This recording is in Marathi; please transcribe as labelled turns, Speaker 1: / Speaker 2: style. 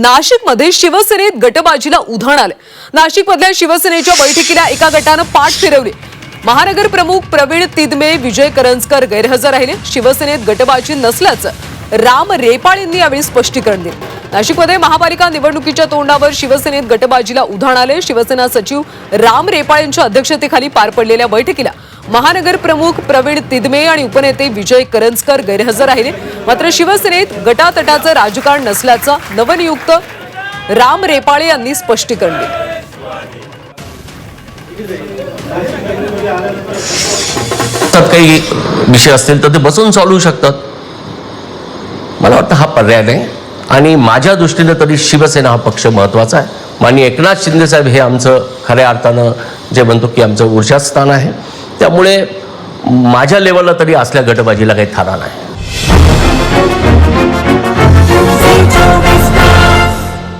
Speaker 1: नाशिकमध्ये शिवसेनेत गटबाजीला उधाण आले. नाशिकमधल्या शिवसेनेच्या बैठकीला एका गटानं पाठ फिरवली. महानगर प्रमुख प्रवीण तिदमे विजय करंजकर गैरहजर राहिले. शिवसेनेत गटबाजी नसल्याचं राम रेपाळ यांनी यावेळी स्पष्टीकरण दिले. नाशिकमध्ये महापालिका निवडणुकीच्या तोंडावर शिवसेनेत गटबाजीला उधाण आले शिवसेना सचिव राम रेपाळ यांच्या अध्यक्षतेखाली पार पडलेल्या बैठकीला महानगर प्रमुख प्रवीण तिदमे आणि उपनेते विजय करंजकर गैरहजर राहिले. मात्र शिवसेनेत गटातटाचं राजकारण नसल्याचं नवनियुक्त राम रेपाळे यांनी स्पष्टीकरण दिलं.
Speaker 2: काही विषय असतील तर ते बसून चालवू शकतात. मला वाटतं हा पर्याय नाही. आणि माझ्या दृष्टीने तरी शिवसेना हा पक्ष महत्त्वाचा आहे. माननीय एकनाथ शिंदे साहेब हे आमचं खऱ्या अर्थानं जे म्हणतो की आमचं ऊर्जास्थान आहे. त्यामुळे माझ्या लेवलला तरी असल्या गटबाजीला काही थारा नाही.